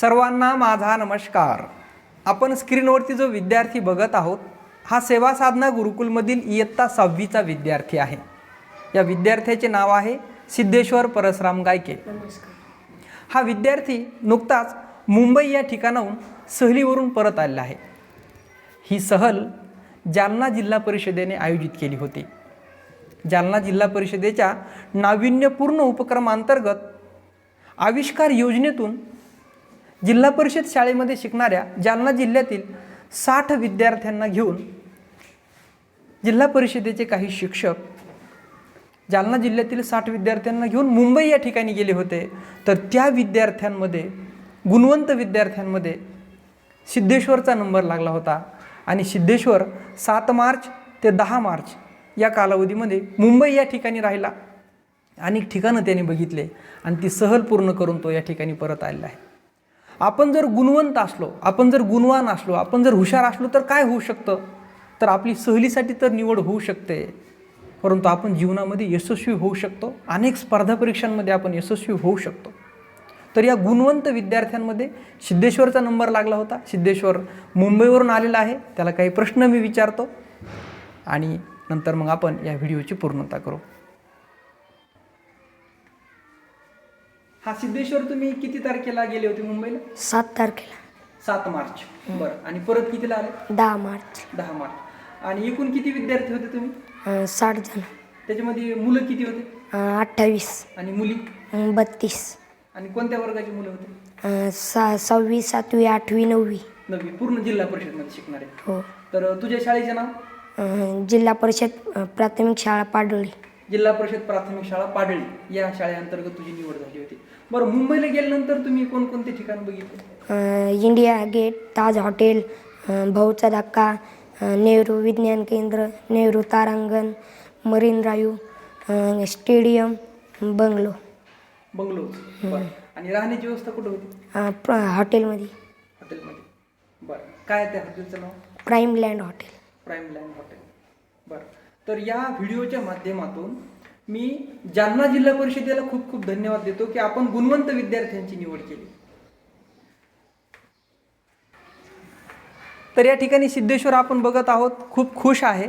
सर्वांना माझा नमस्कार. आपण स्क्रीनवरती जो विद्यार्थी बघत आहोत हा सेवा साधना गुरुकुलमधील इयत्ता सहावीचा विद्यार्थी आहे. या विद्यार्थ्याचे नाव आहे सिद्धेश्वर परसराम गायके. हा विद्यार्थी नुकताच मुंबई या ठिकाणाहून सहलीवरून परत आलेला आहे. ही सहल जालना जिल्हा परिषदेने आयोजित केली होती. जालना जिल्हा परिषदेच्या नाविन्यपूर्ण उपक्रमांतर्गत आविष्कार योजनेतून जिल्हा परिषद शाळेमध्ये शिकणाऱ्या जालना जिल्ह्यातील साठ विद्यार्थ्यांना घेऊन जिल्हा परिषदेचे काही शिक्षक जालना जिल्ह्यातील साठ विद्यार्थ्यांना घेऊन मुंबई या ठिकाणी गेले होते. तर त्या विद्यार्थ्यांमध्ये गुणवंत विद्यार्थ्यांमध्ये सिद्धेश्वरचा नंबर लागला होता. आणि सिद्धेश्वर सात मार्च ते दहा मार्च या कालावधीमध्ये मुंबई या ठिकाणी राहिला. अनेक ठिकाणं त्याने बघितले आणि ती सहल पूर्ण करून तो या ठिकाणी परत आलेला आहे. आपण जर गुणवंत असलो आपण जर गुणवान असलो आपण जर हुशार असलो तर काय होऊ शकतं? तर आपली सहलीसाठी तर निवड होऊ शकते. परंतु आपण जीवनामध्ये यशस्वी होऊ शकतो. अनेक स्पर्धा परीक्षांमध्ये आपण यशस्वी होऊ शकतो. तर या गुणवंत विद्यार्थ्यांमध्ये सिद्धेश्वरचा नंबर लागला होता. सिद्धेश्वर मुंबईवरून आलेला आहे. त्याला काही प्रश्न मी विचारतो. आणि नंतर मग आपण या व्हिडिओची पूर्णता करू. हा सिद्धेश्वर तुम्ही किती तारखेला गेले होते मुंबईला? सात तारखेला. सात मार्च. बरं. आणि परत कितीला आले? दहा मार्च. दहा मार्च. आणि एकूण किती विद्यार्थी होते तुम्ही? अं, साठ जण. त्याच्यामध्ये मुलं किती होते? अं, अठ्ठावीस. आणि मुली? अं, बत्तीस. आणि कोणत्या वर्गाची मुलं होते? अं, सा सहावी सातवी आठवी नववी. नववी. पूर्ण जिल्हा परिषदमध्ये शिकणारे. हो. तर तुझ्या शाळेचे नाव? अं, जिल्हा परिषद अं, प्राथमिक शाळा पाडोळी. जिल्हा परिषद प्राथमिक शाळा पाडळी या शाळेअंतर्गत तुझी निवड झाली होती. बरं मुंबईला गेल्यानंतर तुम्ही कोणकोणते ठिकाण बघितले? इंडिया गेट ताज हॉटेल भाऊचा धक्का नेहरू विज्ञान केंद्र Nehru तारांगण marine drive stadium bungalow. Bungalow. बरं. आणि राहण्याची व्यवस्था कुठं होती? हॉटेलमध्ये. हॉटेलमध्ये. बरं. काय त्या हॉटेलचं नाव? Prime land hotel. Prime land hotel. बरं. तर या व्हिडिओच्या माध्यमातून मी जालना जिल्हा परिषदेला खूप खूप धन्यवाद देतो की आपण गुणवंत विद्यार्थ्यांची निवड केली. तर या ठिकाणी सिद्धेश्वर आपण बघत आहोत खूप खुश आहे.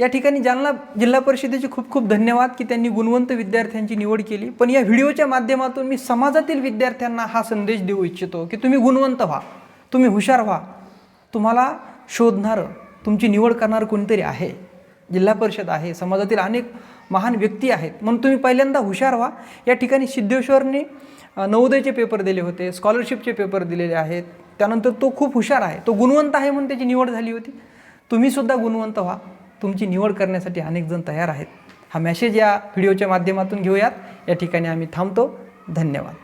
या ठिकाणी जालना जिल्हा परिषदेचे खूप खूप धन्यवाद की त्यांनी गुणवंत विद्यार्थ्यांची निवड केली. पण या व्हिडिओच्या माध्यमातून मी समाजातील विद्यार्थ्यांना हा संदेश देऊ इच्छितो की तुम्ही गुणवंत व्हा तुम्ही हुशार व्हा तुम्हाला शोधणारं तुमची निवड करणार कोणीतरी आहे जिल्हा परिषद आहे समाजातील अनेक महान व्यक्ती आहेत म्हणून तुम्ही पहिल्यांदा हुशार व्हा. या ठिकाणी सिद्धेश्वरने नवोदयचे पेपर दिले होते स्कॉलरशिपचे पेपर दिलेले आहेत. त्यानंतर तो खूप हुशार आहे. तो गुणवंत आहे म्हणून त्याची निवड झाली होती. तुम्हीसुद्धा गुणवंत व्हा. तुमची निवड करण्यासाठी अनेक जण तयार आहेत. हा मेसेज या व्हिडिओच्या माध्यमातून घेऊयात. या ठिकाणी आम्ही थांबतो. धन्यवाद.